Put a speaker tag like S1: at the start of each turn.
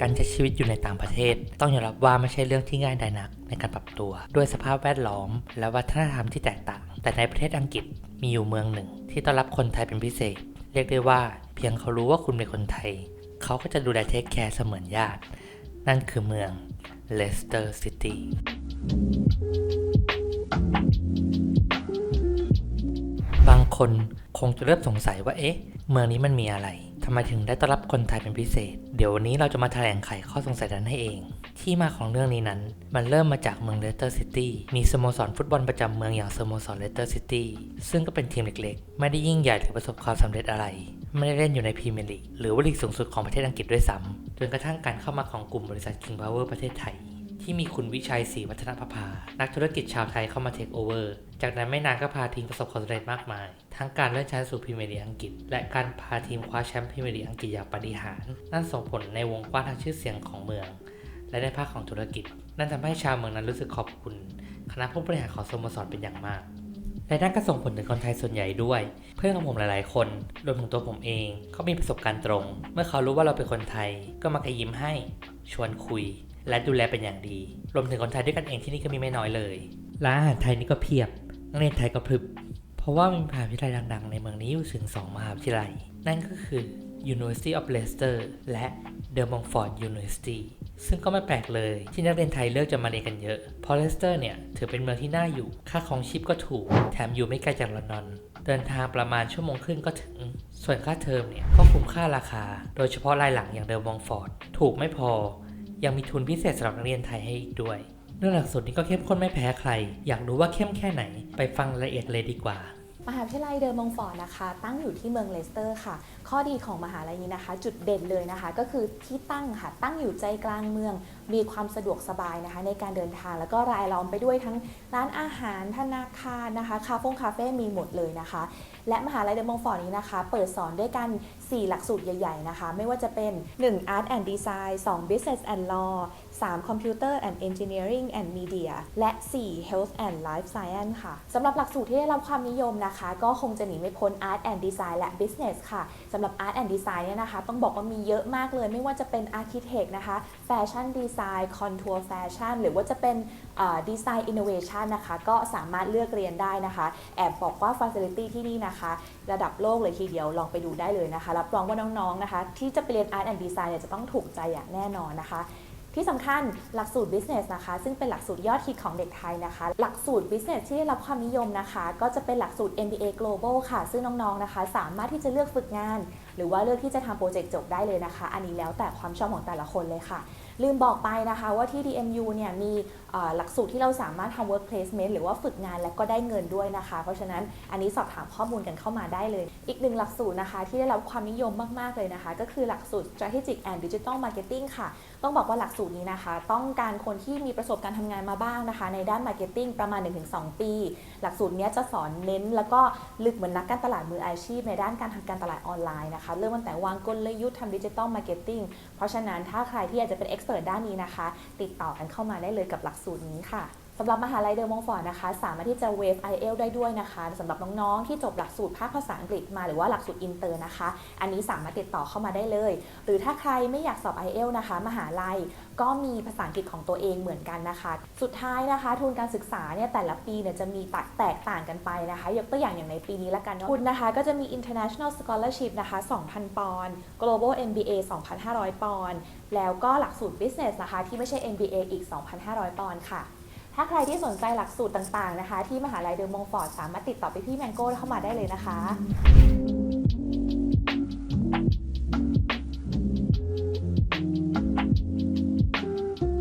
S1: การใช้ชีวิตอยู่ในต่างประเทศ ต้องยอมรับว่าไม่ใช่เรื่องที่ง่ายใดนักในการปรับตัว ด้วยสภาพแวดล้อม และวัฒนธรรมที่แตกต่าง แต่ในประเทศอังกฤษมีอยู่เมืองหนึ่ง ที่ต้อนรับคนไทยเป็นพิเศษ เรียกได้ว่าเพียงเขารู้ว่าคุณเป็นคนไทย เขาก็จะดูแลเทคแคร์เสมือนญาติ นั่นคือเมืองเลสเตอร์ซิตี้บางคนคงจะเริ่มสงสัยว่าเอ๊ะ เมืองนี้มันมีอะไร ทำไมถึงได้ต้อนรับคนไทยเป็นพิเศษ เดี๋ยววันนี้เราจะมาแถลงไขข้อสงสัยนั้นให้เอง ที่มาของเรื่องนี้นั้น มันเริ่มมาจากเมืองเลสเตอร์ซิตี้ มีสโมสรฟุตบอลประจำเมืองอย่างสโมสรเลสเตอร์ซิตี้ ซึ่งก็เป็นทีมเล็กๆ ไม่ได้ยิ่งใหญ่หรือประสบความสำเร็จอะไร ไม่ได้เล่นอยู่ในพรีเมียร์ลีกหรือว่าลีกสูงสุดของประเทศอังกฤษด้วยซ้ำจนกระทั่งการเข้ามาของกลุ่มบริษัท King Power ประเทศไทย ที่มีคุณวิชัยศรีวัฒนประภา นักธุรกิจชาวไทยเข้ามาเทคโอเวอร์ จากนั้นไม่นานก็พาทีมประสบความสำเร็จมากมาย ทั้งการเลื่อนชั้นสู่พรีเมียร์ลีกอังกฤษ และการพาทีมคว้าแชมป์พรีเมียร์ลีกอังกฤษอย่างปาฏิหาริย์นั่นส่งผลในวงกว้างทางชื่อเสียงของเมือง และในภาคของธุรกิจ นั่นทำให้ชาวเมืองนั้นรู้สึกขอบคุณ คณะผู้บริหารของสโมสรเป็นอย่างมากและนั่นก็ส่งผลถึงคนไทยส่วนใหญ่ด้วย เพื่อนของผมหลายๆ คนรวมถึงตัวผมเองก็มีประสบการณ์ตรง เมื่อเขารู้ว่าเราเป็นคนไทย ก็มากระยิ้มให้ ชวนคุย และดูแลเป็นอย่างดี รวมถึงคนไทยด้วยกันเองที่นี่ก็มีไม่น้อยเลย ร้านอาหารไทยนี่ก็เพียบ นักเรียนไทยก็พรึบ เพราะว่ามีมหาวิทยาลัยดังๆ ในเมืองนี้อยู่ถึง 2 มหาวิทยาลัย นั่นก็คือ University of Leicester และ The Montfort University ซึ่งก็ไม่แปลกเลยที่นักเรียนไทยเลือกจะมาเรียนกันเยอะ เพราะเลสเตอร์เนี่ย ถือเป็นเมืองที่น่าอยู่ ค่าของชีพก็ถูก แถมอยู่ไม่ไกลจากลอนดอน เดินทางประมาณชั่วโมงครึ่งก็ถึง ส่วนค่าเทอมเนี่ย ก็คุ้มค่าราคา โดยเฉพาะรายหลังอย่างเดอมองฟอร์ด ถูกไม่พอ ยังมีทุนพิเศษสำหรับนักเรียนไทยให้อีกด้วยเรื่องหลักสูตรนี้ก็เข้มข้นไม่แพ้ใคร อยากรู้ว่าเข้มแค่ไหน ไปฟังรายละเอียดเลยดีกว่า
S2: มหาวิทยาลัยเดอร์มงฟอร์ดนะคะ ตั้งอยู่ที่เมืองเลสเตอร์ค่ะ ข้อดีของมหาลัยนี้นะคะ จุดเด่นเลยนะคะ ก็คือที่ตั้งค่ะตั้งอยู่ใจกลางเมือง มีความสะดวกสบายนะคะ ในการเดินทางแล้วก็รายล้อมไปด้วยทั้งร้านอาหารธนาคารนะคะคาเฟ่คาเฟ่มีหมดเลยนะคะ และมหาลัยเดอร์มงฟอร์ดนี้นะคะ เปิดสอนด้วยกัน 4 หลักสูตรใหญ่ ๆนะคะ ไม่ว่าจะเป็น 1 Art and Design 2 Business and Law 3 Computer and Engineering and Media และ 4 Health and Life Science ค่ะสำหรับหลักสูตรที่ได้รับความนิยมนะคะ ก็คงจะหนีไม่พ้น Art and Design และ Business ค่ะสำหรับ Art and Design เนี่ยนะคะ ต้องบอกว่ามีเยอะมากเลย ไม่ว่าจะเป็น Architect นะคะ Fashion Design Contour Fashion หรือว่าจะเป็นเอ่อ Design Innovation นะคะ ก็สามารถเลือกเรียนได้นะคะ แอบบอกว่า Facility ที่นี่นะคะ ระดับโลกเลยทีเดียวลองไปดูได้เลยนะคะรับรองว่าน้องๆนะคะ ที่จะไปเรียน Art and Design เนี่ยจะต้องถูกใจอย่างแน่นอนนะคะ ที่สำคัญหลักสูตร business นะคะ ซึ่งเป็นหลักสูตรยอดฮิตของเด็กไทยนะคะ หลักสูตร business ที่ได้รับความนิยมนะคะ ก็จะเป็นหลักสูตร MBA Global ค่ะ ซึ่งน้องๆนะคะ สามารถที่จะเลือกฝึกงาน หรือว่าเลือกที่จะทำโปรเจกต์จบได้เลยนะคะ อันนี้แล้วแต่ความชอบของแต่ละคนเลยค่ะ ลืมบอกไปนะคะว่าที่ DMU เนี่ยมีหลักสูตรที่เราสามารถทำ work placement หรือว่าฝึกงานและก็ได้เงินด้วยนะคะ เพราะฉะนั้นอันนี้สอบถามข้อมูลกันเข้ามาได้เลย อีกหนึ่งหลักสูตรนะคะที่ได้รับความนิยมมาก ๆ เลยนะคะ ก็คือหลักสูตร strategic and digital marketing ค่ะ ต้องบอกว่าหลักสูตรนี้นะคะ ต้องการคนที่มีประสบการณ์ทำงานมาบ้างนะคะ ในด้าน marketing ประมาณ 1-2 ปี หลักสูตรนี้จะสอนเน้น แล้วก็ลึกเหมือนนักการตลาดมืออาชีพ ในด้านการทำการตลาดออนไลน์นะคะเริ่มตั้งแต่วางกลยุทธ์ทำดิจิตอลมาร์เก็ตติ้งเพราะฉะนั้นถ้าใครที่อยากจะเป็นเอ็กซ์เพรสด้านนี้นะคะ ติดต่อกันเข้ามาได้เลยกับหลักสูตรนี้ค่ะ สำหรับมหาลัยเดอมงฟอร์ดนะคะ สามารถที่จะเวฟ i อเอลได้ด้วยนะคะสำหรับน้องๆ ที่จบหลักสูตรภาคภาษาอังกฤษมาหรือว่าหลักสูตรอินเตอร์นะคะ อันนี้สามารถติดต่อเข้ามาได้เลย หรือถ้าใครไม่อยากสอบ i อเอลนะคะ มหาลัยก็มีภาษาอังกฤษของตัวเองเหมือนกันนะคะ สุดท้ายนะคะ ทุนการศึกษาเนี่ยแต่ละปีเนี่ยจะมีตัดแตกต่างกันไปนะคะ ยกตัวอย่างอย่างในปีนี้ละกันทุนนะคะ ก็จะมี international scholarship นะคะ 2,000 ปอนด์ global MBA 2,500 ปอนด์แล้วก็หลักสูตร business นะคะที่ไม่ใช่ MBA อีก 2,500 ปอนด์ค่ะ ถ้าใครที่สนใจหลักสูตรต่างๆนะคะ ที่มหาลัยเดอมงฟอร์ดสามารถติดต่อไปพี่แมงโก้เข้ามาได้เลยนะคะ